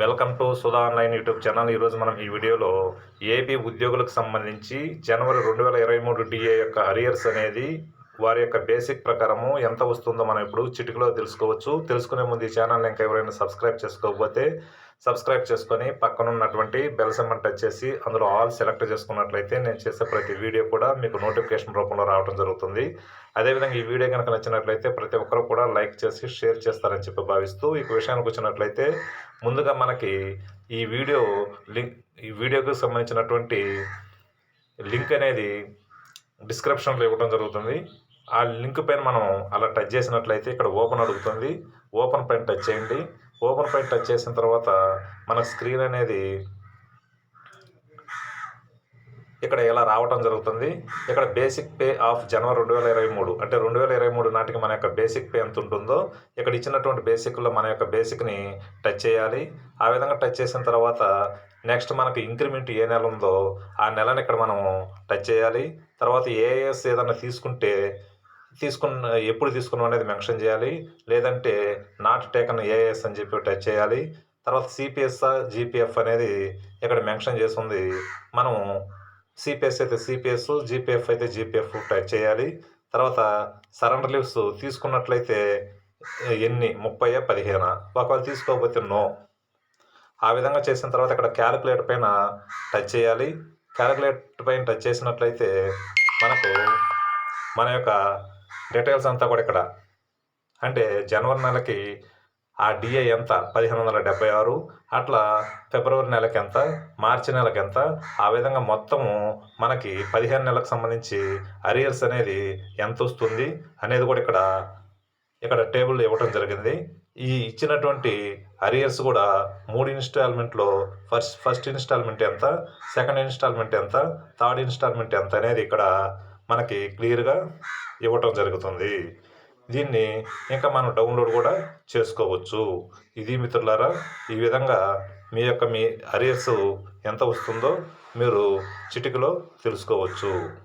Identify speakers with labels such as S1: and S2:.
S1: Welcome to Sudha online YouTube channel. ఈరోజు మనం ఈ వీడియోలో ఏపీ ఉద్యోగులకు సంబంధించి జనవరి రెండు వేల ఇరవై మూడు డిఏ యొక్క అరియర్స్ అనేది వారి యొక్క బేసిక్ ప్రకారము ఎంత వస్తుందో మనం ఇప్పుడు చిటికలో తెలుసుకోవచ్చు. తెలుసుకునే ముందు ఈ ఛానల్ ఇంకా ఎవరైనా సబ్స్క్రైబ్ చేసుకోకపోతే సబ్స్క్రైబ్ చేసుకొని పక్కన ఉన్నటువంటి బెల్ సింబల్ టచ్ చేసి అందులో ఆల్ సెలెక్ట్ చేసుకున్నట్లయితే నేను చేసే ప్రతి వీడియో కూడా మీకు నోటిఫికేషన్ రూపంలో రావడం జరుగుతుంది. అదేవిధంగా ఈ వీడియో కనుక నచ్చినట్లయితే ప్రతి ఒక్కరు కూడా లైక్ చేసి షేర్ చేస్తారని చెప్పి భావిస్తూ ఈ విషయానికి వచ్చినట్లయితే ముందుగా మనకి ఈ వీడియో లింక్ ఈ వీడియోకి సంబంధించినటువంటి లింక్ అనేది డిస్క్రిప్షన్లో ఇవ్వడం జరుగుతుంది. ఆ లింక్ పైన మనం అలా టచ్ చేసినట్లయితే ఇక్కడ ఓపెన్ అడుగుతుంది. ఓపెన్ పైన టచ్ చేయండి. ఓపెన్ పైన టచ్ చేసిన తర్వాత మన స్క్రీన్ అనేది ఇక్కడ ఇలా రావటం జరుగుతుంది. ఇక్కడ బేసిక్ పే ఆఫ్ జనవరి రెండు వేల ఇరవై మూడు అంటే రెండు వేల ఇరవై మూడు నాటికి మన యొక్క బేసిక్ పే ఎంత ఉంటుందో ఇక్కడ ఇచ్చినటువంటి బేసిక్లో మన యొక్క బేసిక్ని టచ్ చేయాలి. ఆ విధంగా టచ్ చేసిన తర్వాత నెక్స్ట్ మనకు ఇంక్రిమెంట్ ఏ నెల ఉందో ఆ నెలని ఇక్కడ మనం టచ్ చేయాలి. తర్వాత ఏఎస్ ఏదైనా తీసుకుంటే తీసుకున్న ఎప్పుడు తీసుకున్నాం అనేది మెన్షన్ చేయాలి. లేదంటే నాట్ టేకన్ ఏఎస్ అని చెప్పి టచ్ చేయాలి. తర్వాత సిపిఎస్ జీపీఎఫ్ అనేది ఇక్కడ మెన్షన్ చేస్తుంది. మనం సిపిఎస్ అయితే సిపిఎస్ జీపీఎఫ్ అయితే జీపీఎఫ్ టచ్ చేయాలి. తర్వాత సరెండర్ లీవ్స్ తీసుకున్నట్లయితే ఎన్ని? ముప్పై పదిహేను? ఒకవేళ తీసుకోకపోతే నో. ఆ విధంగా చేసిన తర్వాత ఇక్కడ క్యాలిక్యులేటర్ పైన టచ్ చేయాలి. క్యాలిక్యులేటర్ పైన టచ్ చేసినట్లయితే మనకు మన యొక్క డీటెయిల్స్ అంతా కూడా ఇక్కడ. అంటే జనవరి నెలకి ఆ డిఏ ఎంత? పదిహేను వందల డెబ్బై ఆరు. అట్లా ఫిబ్రవరి నెలకి ఎంత? మార్చి నెలకి ఎంత? ఆ విధంగా మొత్తము మనకి పదిహేను నెలలకు సంబంధించి అరియర్స్ అనేది ఎంత వస్తుంది అనేది కూడా ఇక్కడ ఇక్కడ టేబుల్ ఇవ్వటం జరిగింది. ఈ ఇచ్చినటువంటి అరియర్స్ కూడా మూడు ఇన్స్టాల్మెంట్లో ఫస్ట్ ఫస్ట్ ఇన్స్టాల్మెంట్ ఎంత? సెకండ్ ఇన్స్టాల్మెంట్ ఎంత? థర్డ్ ఇన్స్టాల్మెంట్ ఎంత అనేది ఇక్కడ మనకి క్లియర్గా ఇవ్వటం జరుగుతుంది. దీన్ని ఇంకా మనం డౌన్లోడ్ కూడా చేసుకోవచ్చు. ఇది మిత్రులారా ఈ విధంగా మీ యొక్క మీ అరియర్స్ ఎంత వస్తుందో మీరు చిటికలో తెలుసుకోవచ్చు.